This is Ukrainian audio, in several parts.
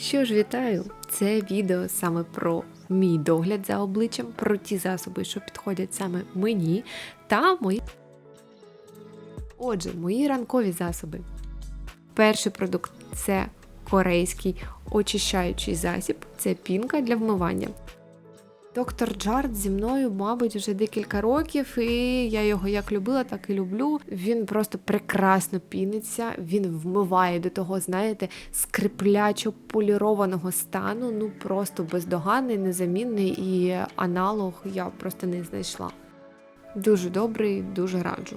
Що ж, вітаю! Це відео саме про мій догляд за обличчям, про ті засоби, що підходять саме мені, та мої. Отже, мої ранкові засоби. Перший продукт це корейський очищаючий засіб, це пінка для вмивання. Доктор Джард зі мною, мабуть, вже декілька років, і я його як любила, так і люблю. Він просто прекрасно піниться, він вмиває до того, знаєте, скриплячо полірованого стану. Ну просто бездоганний, незамінний і аналог я просто не знайшла. Дуже добрий, дуже раджу.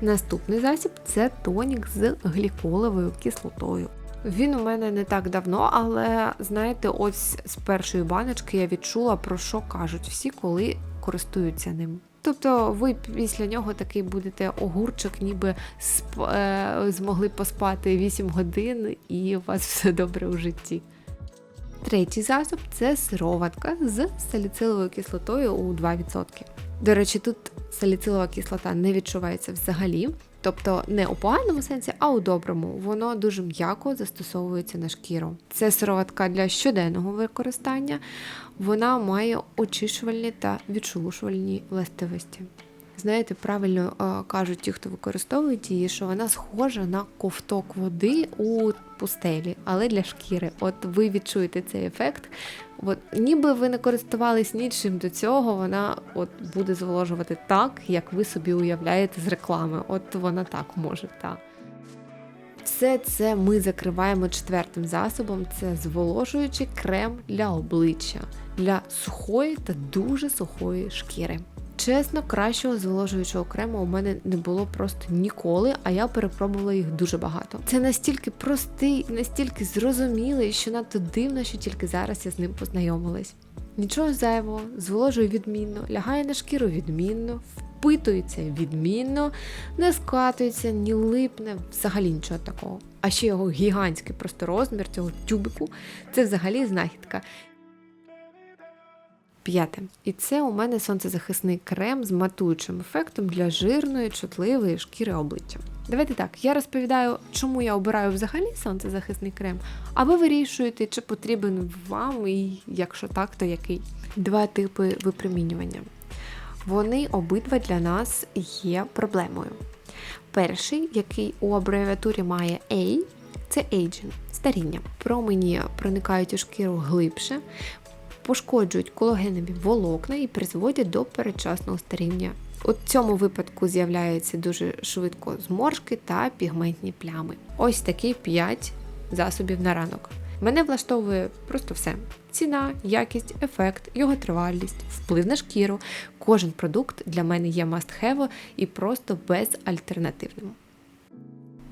Наступний засіб це тонік з гліколовою кислотою. Він у мене не так давно, але знаєте, ось з першої баночки я відчула, про що кажуть всі, коли користуються ним. Тобто ви після нього такий будете огурчик, ніби сп... е, змогли поспати 8 годин, і у вас все добре у житті. Третій засіб це сироватка з саліциловою кислотою у 2%. До речі, тут саліцилова кислота не відчувається взагалі, тобто не у поганому сенсі, а у доброму. Воно дуже м'яко застосовується на шкіру. Це сироватка для щоденного використання. Вона має очищувальні та відшелушувальні властивості. Знаєте, правильно е, кажуть ті, хто використовують її, що вона схожа на ковток води у пустелі, але для шкіри. От ви відчуєте цей ефект. От, ніби ви не користувались нічим до цього, вона от буде зволожувати так, як ви собі уявляєте з реклами. От вона так може, так. Все це ми закриваємо четвертим засобом: це зволожуючий крем для обличчя, для сухої та дуже сухої шкіри. Чесно, кращого зволожуючого крему у мене не було просто ніколи, а я перепробувала їх дуже багато. Це настільки простий, настільки зрозумілий, що надто дивно, що тільки зараз я з ним познайомилась. Нічого зайвого, зволожує відмінно, лягає на шкіру відмінно, впитується відмінно, не скатується, ні липне, взагалі нічого такого. А ще його гігантський просто розмір цього тюбику це взагалі знахідка. П'яте. І це у мене сонцезахисний крем з матуючим ефектом для жирної, чутливої шкіри обличчя. Давайте так, я розповідаю, чому я обираю взагалі сонцезахисний крем, а ви вирішуєте, чи потрібен вам, і якщо так, то який. Два типи випромінювання. Вони обидва для нас є проблемою. Перший, який у абревіатурі має A, це aging, старіння. Промені проникають у шкіру глибше, пошкоджують колагенові волокна і призводять до передчасного старіння. У цьому випадку з'являються дуже швидко зморшки та пігментні плями. Ось такі 5 засобів на ранок. Мене влаштовує просто все: ціна, якість, ефект, його тривалість, вплив на шкіру. Кожен продукт для мене є must-have і просто безальтернативним.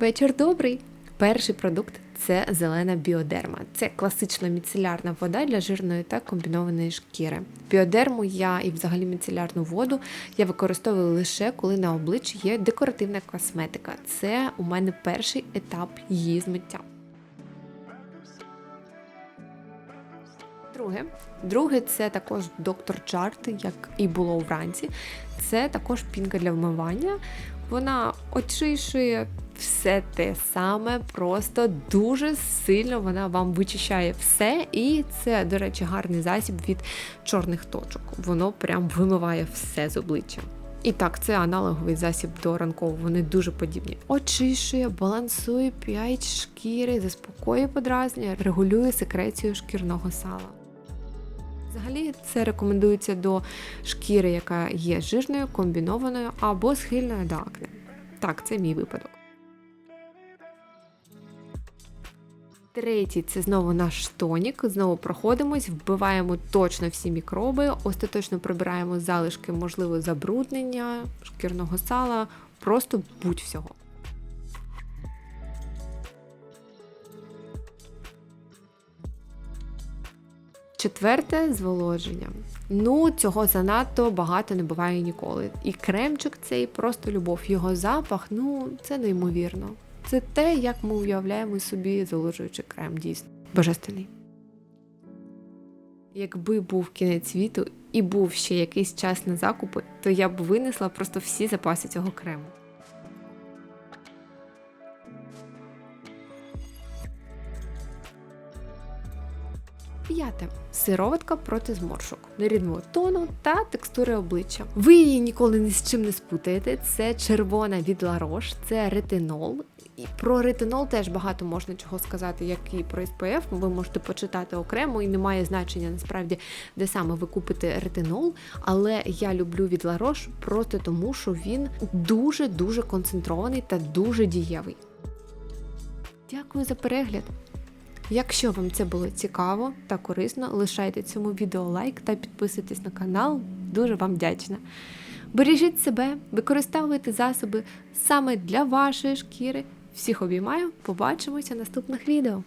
Вечір добрий! Перший продукт це зелена біодерма. Це класична міцелярна вода для жирної та комбінованої шкіри. Біодерму я і взагалі міцелярну воду я використовую лише коли на обличчі є декоративна косметика. Це у мене перший етап її змиття. Друге, друге це також доктор Чарт, як і було вранці. Це також пінка для вмивання. Вона очищує все те саме, просто дуже сильно вона вам вичищає все. І це, до речі, гарний засіб від чорних точок. Воно прям вимиває все з обличчя. І так, це аналоговий засіб до ранкового, вони дуже подібні. Очищує, балансує pH шкіри, заспокоює подразнення, регулює секрецію шкірного сала. Взагалі це рекомендується до шкіри, яка є жирною, комбінованою або схильною до акне. Так, це мій випадок. Третій це знову наш тонік. Знову проходимось, вбиваємо точно всі мікроби, остаточно прибираємо залишки, можливо, забруднення, шкірного сала, просто будь-всього. Четверте зволоження. Ну, цього занадто багато не буває ніколи. І кремчик цей просто любов. Його запах, ну це неймовірно. Це те, як ми уявляємо собі зволожуючий крем, дійсно. Божественний. Якби був кінець світу і був ще якийсь час на закупи, то я б винесла просто всі запаси цього крему. П'яте сироватка проти зморшок, нерідного тону та текстури обличчя. Ви її ніколи ні з чим не спутаєте. Це червона від Roche, це ретинол. Про ретинол теж багато можна чого сказати, як і про SPF. Ви можете почитати окремо, і немає значення насправді, де саме ви купите ретинол. Але я люблю від Roche просто тому, що він дуже дуже концентрований та дуже дієвий. Дякую за перегляд. Якщо вам це було цікаво та корисно, лишайте цьому відео лайк та підписуйтесь на канал. Дуже вам вдячна. Бережіть себе, використовуйте засоби саме для вашої шкіри. Всіх обіймаю, побачимося в наступних відео.